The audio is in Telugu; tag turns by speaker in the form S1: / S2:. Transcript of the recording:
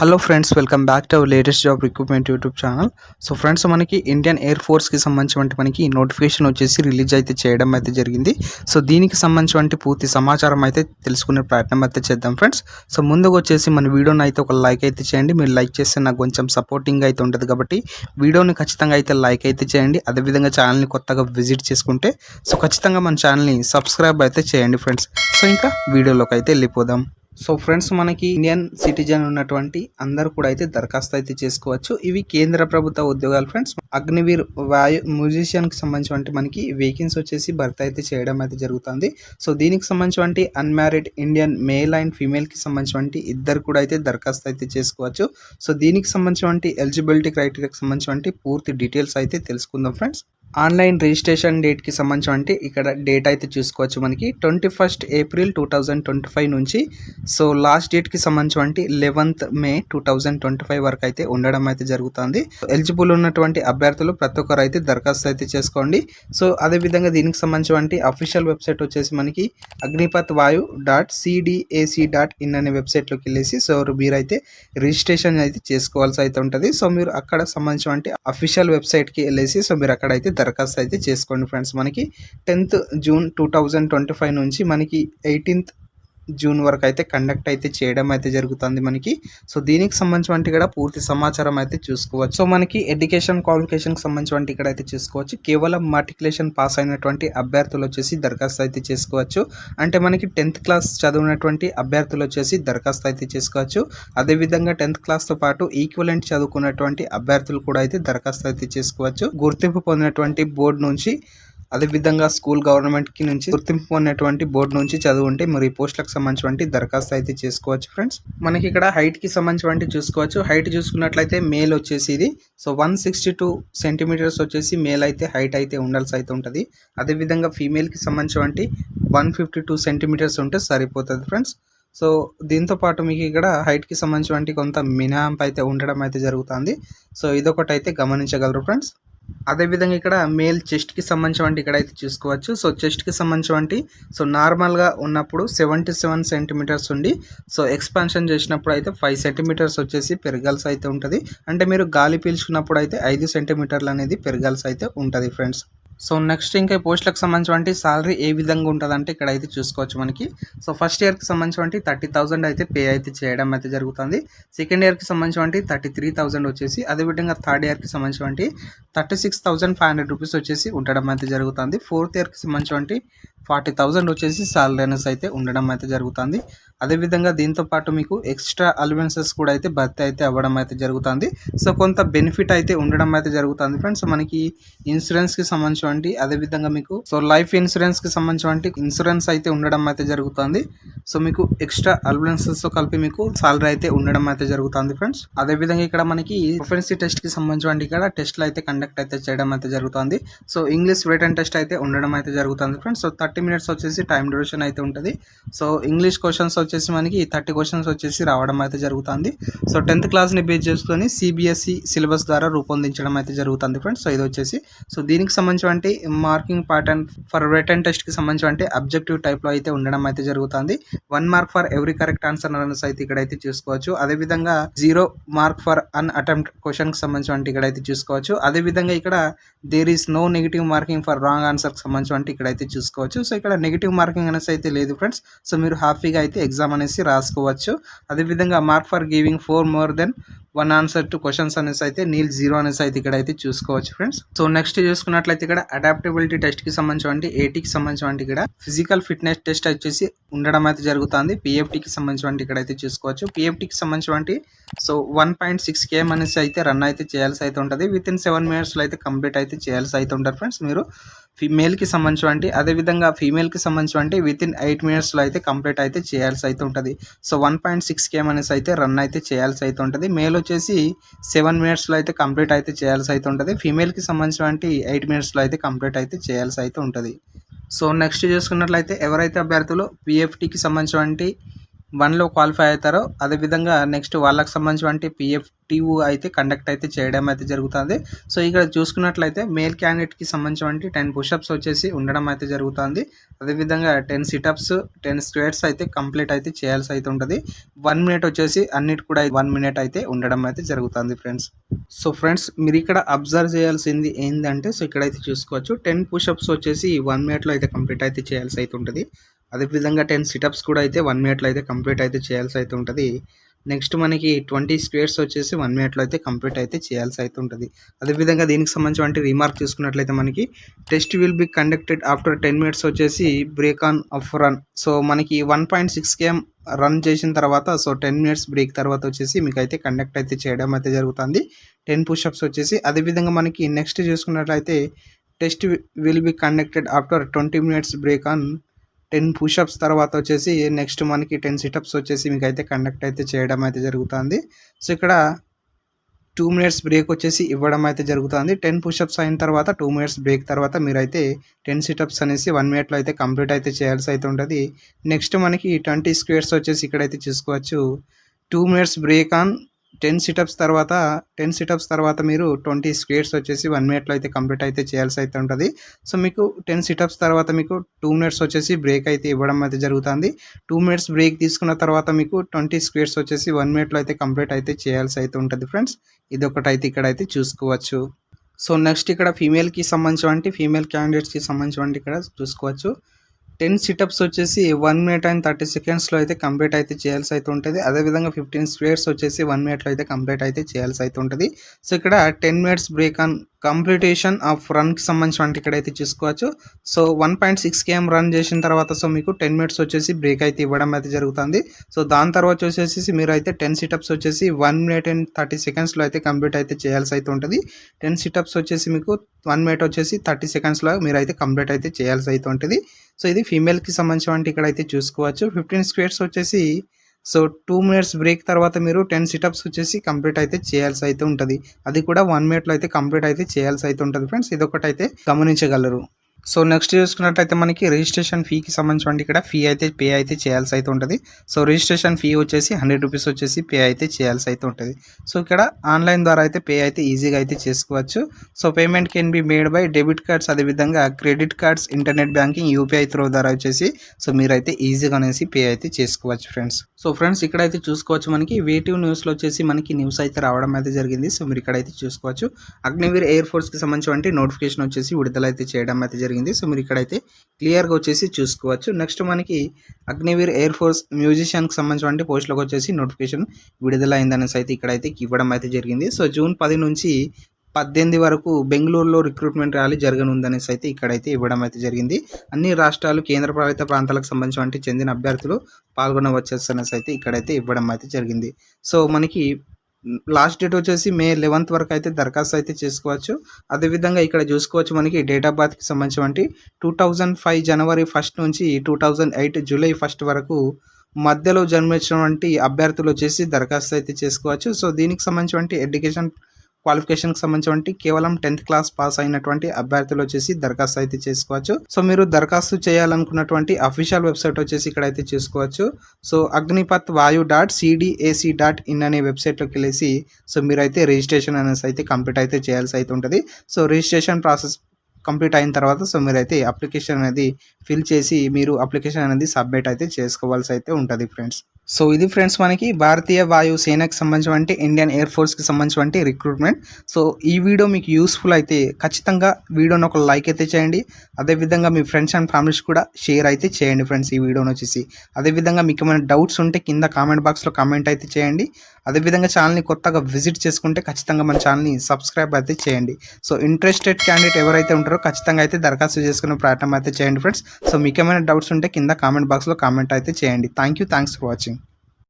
S1: Hello friends welcome back to our latest job recruitment YouTube channel so friends మనకి ఇండియన్ ఎయిర్ ఫోర్స్కి సంబంధించి మనకి నోటిఫికేషన్ వచ్చేసి రిలీజ్ అయితే చేయడం అయితే జరిగింది. సో దీనికి సంబంధించి పూర్తి సమాచారం అయితే తెలుసుకునే ప్రయత్నం అయితే చేద్దాం ఫ్రెండ్స్ సో ముందుకు వచ్చేసి మన వీడియోని అయితే ఒక లైక్ అయితే చేయండి. మీరు లైక్ చేస్తే నాకు కొంచెం సపోర్టింగ్ అయితే ఉంటుంది కాబట్టి వీడియోని ఖచ్చితంగా అయితే లైక్ అయితే చేయండి. అదేవిధంగా ఛానల్ని కొత్తగా విజిట్ చేసుకుంటే సో ఖచ్చితంగా మన ఛానల్ని సబ్స్క్రైబ్ అయితే చేయండి ఫ్రెండ్స్ సో ఇంకా వీడియోలోకి అయితే వెళ్ళిపోదాం. సో ఫ్రెండ్స్ మనకి ఇండియన్ సిటిజన్ ఉన్నటువంటి అందరూ కూడా అయితే దరఖాస్తు అయితే చేసుకోవచ్చు. ఇవి కేంద్ర ప్రభుత్వ ఉద్యోగాలు ఫ్రెండ్స్. అగ్నివీర్ వాయు మ్యూజిషియన్కి సంబంధించి మనకి వేకెన్సీ వచ్చేసి భర్త అయితే చేయడం అయితే జరుగుతుంది. సో దీనికి సంబంధించి అన్మ్యారీడ్ ఇండియన్ మేల్ అండ్ ఫీమేల్కి సంబంధించి ఇద్దరు కూడా అయితే దరఖాస్తు అయితే చేసుకోవచ్చు. సో దీనికి సంబంధించి ఎలిజిబిలిటీ క్రైటీరియాకి సంబంధించి పూర్తి డీటెయిల్స్ అయితే తెలుసుకుందాం ఫ్రెండ్స్. ఆన్లైన్ రిజిస్ట్రేషన్ డేట్కి సంబంధించి అంటే ఇక్కడ డేట్ అయితే చూసుకోవచ్చు మనకి twenty first April two thousand twenty five నుంచి. సో లాస్ట్ డేట్కి సంబంధించి అంటే eleventh May two thousand twenty five వరకు అయితే ఉండడం అయితే జరుగుతుంది. ఎలిజిబుల్ ఉన్నటువంటి అభ్యర్థులు ప్రతి ఒక్కరు అయితే దరఖాస్తు అయితే చేసుకోండి. సో అదేవిధంగా దీనికి సంబంధించి అఫీషియల్ వెబ్సైట్ వచ్చేసి మనకి అగ్నిపత్ వాయు డాట్ సిడిఏసి డాట్ ఇన్ అనే వెబ్సైట్లోకి వెళ్ళేసి సో మీరైతే రిజిస్ట్రేషన్ అయితే చేసుకోవాల్సి అయితే ఉంటుంది. సో మీరు అక్కడ సంబంధించి అఫీషియల్ వెబ్సైట్కి వెళ్ళేసి సో మీరు అక్కడ అయితే దరఖాస్తు అయితే చేసుకోండి ఫ్రెండ్స్. మనకి tenth June two thousand twenty five నుంచి మనకి ఎయిటీన్త్ జూన్ వరకు అయితే కండక్ట్ అయితే చేయడం అయితే జరుగుతుంది మనకి. సో దీనికి సంబంధించి కూడా పూర్తి సమాచారం అయితే చూసుకోవచ్చు. సో మనకి ఎడ్యుకేషన్ క్వాలిఫికేషన్కి సంబంధించి ఇక్కడ అయితే చూసుకోవచ్చు. కేవలం మాటికులేషన్ పాస్ అయినటువంటి అభ్యర్థులు వచ్చేసి దరఖాస్తు అయితే చేసుకోవచ్చు. అంటే మనకి టెన్త్ క్లాస్ చదివినటువంటి అభ్యర్థులు వచ్చేసి దరఖాస్తు అయితే చేసుకోవచ్చు. అదేవిధంగా టెన్త్ క్లాస్తో పాటు ఈక్వలెంట్ చదువుకున్నటువంటి అభ్యర్థులు కూడా అయితే దరఖాస్తు అయితే చేసుకోవచ్చు. గుర్తింపు పొందినటువంటి బోర్డు నుంచి అదేవిధంగా స్కూల్ గవర్నమెంట్కి నుంచి గుర్తింపు పొందినటువంటి బోర్డు నుంచి చదువుంటే మరి ఈ పోస్టులకు సంబంధించి దరఖాస్తు అయితే చేసుకోవచ్చు ఫ్రెండ్స్ మనకి ఇక్కడ హైట్కి సంబంధించి చూసుకోవచ్చు. హైట్ చూసుకున్నట్లయితే మేల్ వచ్చేసి ఇది. So one sixty two centimeters వచ్చేసి మేల్ అయితే హైట్ అయితే ఉండాల్సి అయితే ఉంటుంది. అదేవిధంగా ఫీమేల్కి సంబంధించి వన్ ఫిఫ్టీ టూ సెంటీమీటర్స్ ఉంటే సరిపోతుంది ఫ్రెండ్స్ సో దీంతో పాటు మీకు ఇక్కడ హైట్కి సంబంధించి కొంత మినహాంపు అయితే ఉండడం అయితే జరుగుతుంది. సో ఇదొకటి అయితే గమనించగలరు ఫ్రెండ్స్ అదేవిధంగా ఇక్కడ మేల్ చెస్ట్కి సంబంధించి ఇక్కడ అయితే చూసుకోవచ్చు. సో చెస్ట్కి సంబంధించి సో నార్మల్గా ఉన్నప్పుడు సెవెంటీ సెవెన్ సెంటీమీటర్స్ ఉండి సో ఎక్స్పాన్షన్ చేసినప్పుడు అయితే ఫైవ్ సెంటీమీటర్స్ వచ్చేసి పెరగాల్సి అయితే ఉంటుంది. అంటే మీరు గాలి పీల్చుకున్నప్పుడు అయితే ఐదు సెంటీమీటర్లు అనేది పెరగాల్సి అయితే ఉంటుంది ఫ్రెండ్స్. సో నెక్స్ట్ ఇంకా పోస్టులకు సంబంధించి సాలరీ ఏ విధంగా ఉంటుందంటే ఇక్కడ అయితే చూసుకోవచ్చు మనకి. సో ఫస్ట్ ఇయర్కి సంబంధించి థర్టీ థౌసండ్ అయితే పే అయితే చేయడం అయితే జరుగుతుంది. సెకండ్ ఇయర్కి సంబంధించి థర్టీ త్రీ థౌసండ్ వచ్చేసి అదేవిధంగా థర్డ్ ఇయర్కి సంబంధించి thirty six thousand five hundred rupees వచ్చేసి ఉండడం అయితే జరుగుతుంది. ఫోర్త్ ఇయర్కి సంబంధించి ఫార్టీ థౌజండ్ వచ్చేసి సాలరీనెస్ అనేసి అయితే ఉండడం అయితే జరుగుతుంది. అదేవిధంగా దీంతో పాటు మీకు ఎక్స్ట్రా అలవెన్సెస్ కూడా అయితే భర్తీ అయితే అవ్వడం అయితే జరుగుతుంది. సో కొంత బెనిఫిట్ అయితే ఉండడం అయితే జరుగుతుంది. ఫ్రెండ్స్ మనకి ఇన్సూరెన్స్కి సంబంధించి అదేవిధంగా మీకు సో లైఫ్ ఇన్సూరెన్స్కి సంబంధించి ఇన్సూరెన్స్ అయితే ఉండడం అయితే జరుగుతుంది. సో మీకు ఎక్స్ట్రా తో కలిపి మీకు సాలరీ అయితే ఉండడం అయితే జరుగుతుంది ఫ్రెండ్స్ అదేవిధంగా ఇక్కడ మనకి ప్రొఫెన్సీ టెస్ట్కి సంబంధించి ఇక్కడ టెస్ట్లు అయితే కండక్ట్ అయితే చేయడం అయితే జరుగుతుంది. సో ఇంగ్లీష్ రిటర్న్ టెస్ట్ అయితే ఉండడం అయితే జరుగుతుంది ఫ్రెండ్స్ సో థర్టీ మినిట్స్ వచ్చేసి టైం డ్యూరేషన్ అయితే ఉంటుంది. సో ఇంగ్లీష్ క్వశ్చన్స్ వచ్చేసి మనకి థర్టీ క్వశ్చన్స్ వచ్చేసి రావడం అయితే జరుగుతుంది. సో టెన్త్ క్లాస్ని బేస్ చేసుకొని సిబిఎస్ఈ సిలబస్ ద్వారా రూపొందించడం అయితే జరుగుతుంది ఫ్రెండ్స్ సో ఇది వచ్చేసి సో దీనికి సంబంధించి మార్కింగ్ ప్యాటర్న్ ఫర్ రిటర్న్ టెస్ట్కి సంబంధించి అబ్జెక్టివ్ టైప్లో అయితే ఉండడం అయితే జరుగుతుంది. One mark for every correct answer అనేసి అయితే ఇక్కడైతే చూసుకోవచ్చు. అదేవిధంగా zero mark for an attempt క్వశ్చన్కి సంబంధించి ఇక్కడైతే చూసుకోవచ్చు. అదేవిధంగా ఇక్కడ there is no negative marking for wrong ఆన్సర్కి సంబంధించి ఇక్కడైతే చూసుకోవచ్చు. సో ఇక్కడ నెగిటివ్ మార్కింగ్ అనేసి అయితే లేదు ఫ్రెండ్స్ సో మీరు హ్యాపీగా అయితే ఎగ్జామ్ అనేసి రాసుకోవచ్చు. అదేవిధంగా mark for giving for more than one answer to questions అనేసి అయితే నీల్ జీరో అనేసి అయితే ఇక్కడ అయితే చూసుకోవచ్చు ఫ్రెండ్స్ సో నెక్స్ట్ చూసుకున్నట్లయితే ఇక్కడ అడాప్టబిలిటీ టెస్ట్కి సంబంధించి ఏటీకి సంబంధించి ఇక్కడ. ఫిజికల్ ఫిట్నెస్ టెస్ట్ వచ్చేసి ఉండడం అయితే జరుగుతుంది. పిఎఫ్టీకి సంబంధించి ఇక్కడ అయితే చూసుకోవచ్చు. పిఎఫ్టీకి సంబంధించి so one point six KM అనేసి అయితే రన్ అయితే చేయాల్సి అయితే ఉంటుంది. విత్ ఇన్ సెవెన్ మినిట్స్లో అయితే కంప్లీట్ అయితే చేయాల్సి అయితే ఉంటారు ఫ్రెండ్స్ మీరు ఫీమేల్కి సంబంధించినటువంటి అదేవిధంగా ఫీమేల్కి సంబంధించినటువంటి విత్ ఇన్ ఎయిట్ మినిట్స్లో అయితే కంప్లీట్ అయితే చేయాల్సి అయితే ఉంటుంది. So one point six KM అనేసి అయితే రన్ అయితే చేయాల్సి అయితే ఉంటుంది. మేల్ వచ్చేసి సెవెన్ మినిట్స్లో అయితే కంప్లీట్ అయితే చేయాల్సి అయితే ఉంటుంది. ఫీమేల్కి సంబంధించినటువంటి ఎయిట్ మినిట్స్లో అయితే కంప్లీట్ అయితే చేయాల్సి అయితే ఉంటుంది. సో నెక్స్ట్ చూసుకున్నట్లయితే ఎవరైతే అభ్యర్థులు పిఎఫ్టీకి సంబంధించినటువంటి వన్లో క్వాలిఫై అవుతారో అదేవిధంగా నెక్స్ట్ వాళ్ళకి సంబంధించిన పిఎఫ్ టీయూ అయితే కండక్ట్ అయితే చేయడం అయితే జరుగుతుంది. సో ఇక్కడ చూసుకున్నట్లయితే మేల్ క్యాండిడేట్కి సంబంధించినటువంటి టెన్ పుషప్స్ వచ్చేసి ఉండడం అయితే జరుగుతుంది. అదేవిధంగా టెన్ సిటప్స్ టెన్ స్క్వేర్స్ అయితే కంప్లీట్ అయితే చేయాల్సి అయితే ఉంటుంది. వన్ మినిట్ వచ్చేసి అన్నిటి కూడా వన్ మినిట్ అయితే ఉండడం అయితే జరుగుతుంది ఫ్రెండ్స్ సో ఫ్రెండ్స్ మీరు ఇక్కడ అబ్జర్వ్ చేయాల్సింది ఏంటంటే సో ఇక్కడైతే చూసుకోవచ్చు. టెన్ పుషప్స్ వచ్చేసి వన్ మినిట్లో అయితే కంప్లీట్ అయితే చేయాల్సి అయితే ఉంటుంది. అదేవిధంగా టెన్ సిటప్స్ కూడా అయితే వన్ మినిట్లో అయితే కంప్లీట్ అయితే చేయాల్సి అయితే ఉంటుంది. నెక్స్ట్ మనకి ట్వంటీ స్క్వేర్స్ వచ్చేసి వన్ మినిట్లో అయితే కంప్లీట్ అయితే చేయాల్సి అయితే ఉంటుంది. అదేవిధంగా దీనికి సంబంధించిన రీమార్క్ చూసుకున్నట్లయితే మనకి test will be conducted after ten minutes వచ్చేసి break on of run. So మనకి one point six KM run చేసిన తర్వాత సో టెన్ మినిట్స్ బ్రేక్ తర్వాత వచ్చేసి మీకు అయితే కండక్ట్ అయితే చేయడం అయితే జరుగుతుంది. టెన్ పుషప్స్ వచ్చేసి అదేవిధంగా మనకి నెక్స్ట్ చూసుకున్నట్లయితే test will be conducted after twenty minutes break on ten pushups తర్వాత వచ్చేసి నెక్స్ట్ మనకి టెన్ సిటప్స్ వచ్చేసి మీకు అయితే కండక్ట్ అయితే చేయడం అయితే జరుగుతుంది. సో ఇక్కడ టూ మినిట్స్ బ్రేక్ వచ్చేసి ఇవ్వడం అయితే జరుగుతుంది. టెన్ పుషప్స్ అయిన తర్వాత టూ మినిట్స్ బ్రేక్ తర్వాత మీరైతే టెన్ సిటప్స్ అనేసి వన్ మినిట్లో అయితే కంప్లీట్ అయితే చేయాల్సి అయితే ఉంటుంది. నెక్స్ట్ మనకి ట్వంటీ స్క్వేర్స్ వచ్చేసి ఇక్కడైతే చూసుకోవచ్చు. Two minutes break on ten situps తర్వాత టెన్ సిటప్స్ తర్వాత మీరు ట్వంటీ స్క్వేర్స్ వచ్చేసి వన్ మినిట్లో అయితే కంప్లీట్ అయితే చేయాల్సి అయితే ఉంటుంది. సో మీకు టెన్ సిటప్స్ తర్వాత మీకు టూ మినిట్స్ వచ్చేసి బ్రేక్ అయితే ఇవ్వడం అయితే జరుగుతుంది. టూ మినిట్స్ బ్రేక్ తీసుకున్న తర్వాత మీకు ట్వంటీ స్క్వేర్స్ వచ్చేసి వన్ మినిట్లో అయితే కంప్లీట్ అయితే చేయాల్సి అయితే ఉంటుంది ఫ్రెండ్స్. ఇది ఒకటి అయితే ఇక్కడ అయితే చూసుకోవచ్చు. సో నెక్స్ట్ ఇక్కడ ఫీమేల్కి సంబంధించి ఫీమేల్ క్యాండిడేట్స్కి సంబంధించి ఇక్కడ చూసుకోవచ్చు. టెన్ సిటప్స్ వచ్చేసి వన్ మినిట్ అండ్ థర్టీ సెకండ్స్లో అయితే కంప్లీట్ అయితే చేయాల్సి అయితే ఉంటుంది. అదేవిధంగా ఫిఫ్టీన్ స్క్వేర్స్ వచ్చేసి వన్ మినిట్లో అయితే కంప్లీట్ అయితే చేయాల్సి అయితే ఉంటుంది. సో ఇక్కడ ten minutes break on completion of రన్కి సంబంధించి ఇక్కడైతే చూసుకోవచ్చు. So one point six KM run చేసిన తర్వాత సో మీకు టెన్ మినిట్స్ వచ్చేసి బ్రేక్ అయితే ఇవ్వడం అయితే జరుగుతుంది. సో దాని తర్వాత వచ్చేసి మీరు అయితే టెన్ సిటప్స్ వచ్చేసి వన్ మినిట్ అండ్ థర్టీ సెకండ్స్లో అయితే కంప్లీట్ అయితే చేయాల్సి అయితే ఉంటుంది. టెన్ సిటప్స్ వచ్చేసి మీకు వన్ మినిట్ వచ్చేసి థర్టీ సెకండ్స్లో మీరు అయితే కంప్లీట్ అయితే చేయాల్సి అయితే ఉంటుంది. సో ఇది ఫీమేల్కి సంబంధించి ఇక్కడైతే చూసుకోవచ్చు. ఫిఫ్టీన్ స్క్వేర్స్ వచ్చేసి సో టూ మినిట్స్ బ్రేక్ తర్వాత మీరు టెన్ సిటప్స్ వచ్చేసి కంప్లీట్ అయితే చేయాల్సి అయితే ఉంటుంది. అది కూడా వన్ మినిట్లో అయితే కంప్లీట్ అయితే చేయాల్సి అయితే ఉంటుంది ఫ్రెండ్స్. ఇది ఒకటి అయితే గమనించగలరు. సో నెక్స్ట్ చూసుకున్నట్లయితే మనకి రిజిస్ట్రేషన్ ఫీకి సంబంధించి ఇక్కడ ఫీ అయితే పే అయితే చేయాల్సి అయితే ఉంటుంది. సో రిజిస్ట్రేషన్ ఫీ వచ్చేసి హండ్రెడ్ రూపీస్ వచ్చేసి పే అయితే చేయాల్సి అయితే ఉంటుంది. సో ఇక్కడ ఆన్లైన్ ద్వారా అయితే పే అయితే ఈజీగా అయితే చేసుకోవచ్చు. So payment can be made by debit cards అదేవిధంగా credit cards internet banking UPI through ద్వారా వచ్చేసి సో మీరైతే ఈజీగా అనేసి పే అయితే చేసుకోవచ్చు ఫ్రెండ్స్ సో ఫ్రెండ్స్ ఇక్కడైతే చూసుకోవచ్చు మనకి. వేటివ్ న్యూస్లో వచ్చేసి మనకి న్యూస్ అయితే రావడం అయితే జరిగింది. సో మీరు ఇక్కడైతే చూసుకోవచ్చు. అగ్నివీర్ ఎయిర్ ఫోర్స్కి సంబంధించి నోటిఫికేషన్ వచ్చేసి విడుదల అయితే చేయడం అయితే జరిగింది. సో మీరు ఇక్కడైతే క్లియర్గా వచ్చేసి చూసుకోవచ్చు. నెక్స్ట్ మనకి అగ్నివీర్ ఎయిర్ ఫోర్స్ మ్యూజిషియన్కి సంబంధించిన పోస్టులకు వచ్చేసి నోటిఫికేషన్ విడుదల అయిందనేసి అయితే ఇక్కడైతే ఇవ్వడం అయితే జరిగింది. సో జూన్ పది నుంచి పద్దెనిమిది వరకు బెంగళూరులో రిక్రూట్మెంట్ ర్యాలీ జరగనుందనేసి అయితే ఇక్కడైతే ఇవ్వడం అయితే జరిగింది. అన్ని రాష్ట్రాలు కేంద్రపాలిత ప్రాంతాలకు సంబంధించిన చెందిన అభ్యర్థులు పాల్గొనవచ్చేసి అయితే ఇక్కడైతే ఇవ్వడం అయితే జరిగింది. సో మనకి లాస్ట్ డేట్ వచ్చేసి మే లెవెన్త్ వరకు అయితే దరఖాస్తు అయితే చేసుకోవచ్చు. అదేవిధంగా ఇక్కడ చూసుకోవచ్చు మనకి డేట్ ఆఫ్ బర్త్కి సంబంధించి two thousand five January first నుంచి two thousand eight July first వరకు మధ్యలో జన్మించినటువంటి అభ్యర్థులు వచ్చేసి దరఖాస్తు అయితే చేసుకోవచ్చు. సో దీనికి సంబంధించి ఎడ్యుకేషన్ క్వాలిఫికేషన్కి సంబంధించి కేవలం టెన్త్ క్లాస్ పాస్ అయినటువంటి అభ్యర్థులు వచ్చేసి దరఖాస్తు అయితే చేసుకోవచ్చు. సో మీరు దరఖాస్తు చేయాలనుకున్నటువంటి అఫీషియల్ వెబ్సైట్ వచ్చేసి ఇక్కడ అయితే చూసుకోవచ్చు. సో అగ్నిపత్ వాయు డాట్ సిడిఏసి డాట్ ఇన్ అనే వెబ్సైట్లోకి వెళ్ళేసి సో మీరైతే రిజిస్ట్రేషన్ అనేసి అయితే కంప్లీట్ అయితే చేయాల్సి అయితే ఉంటుంది. సో రిజిస్ట్రేషన్ ప్రాసెస్ కంప్లీట్ అయిన తర్వాత సో మీరైతే అప్లికేషన్ అనేది ఫిల్ చేసి మీరు అప్లికేషన్ అనేది సబ్మిట్ అయితే చేసుకోవాల్సి అయితే ఉంటుంది ఫ్రెండ్స్. సో ఇది ఫ్రెండ్స్ మనకి భారతీయ వాయు సంబంధించినటువంటి ఇండియన్ ఎయిర్ ఫోర్స్కి సంబంధించినటువంటి రిక్రూట్మెంట్ సో ఈ వీడియో మీకు యూస్ఫుల్ అయితే ఖచ్చితంగా వీడియోని ఒక లైక్ అయితే చేయండి. అదేవిధంగా మీ ఫ్రెండ్స్ అండ్ ఫ్యామిలీస్ కూడా షేర్ అయితే చేయండి ఫ్రెండ్స్ ఈ వీడియోని వచ్చేసి. అదేవిధంగా మీకు ఏమైనా డౌట్స్ ఉంటే కింద కామెంట్ బాక్స్లో కామెంట్ అయితే చేయండి. అదేవిధంగా ఛానల్ని కొత్తగా విజిట్ చేసుకుంటే ఖచ్చితంగా మన ఛానల్ని సబ్స్క్రైబ్ అయితే చేయండి. సో ఇంట్రెస్టెడ్ క్యాండిడేట్ ఎవరైతే ఉంటారో ఖచ్చితంగా అయితే దరఖాస్తు చేసుకునే ప్రయత్నం అయితే చేయండి ఫ్రెండ్స్ సో మీకు ఏమైనా డౌట్స్ ఉంటే కింద కామెంట్ బాక్స్లో కామెంట్ అయితే చేయండి. Thank you thanks for watching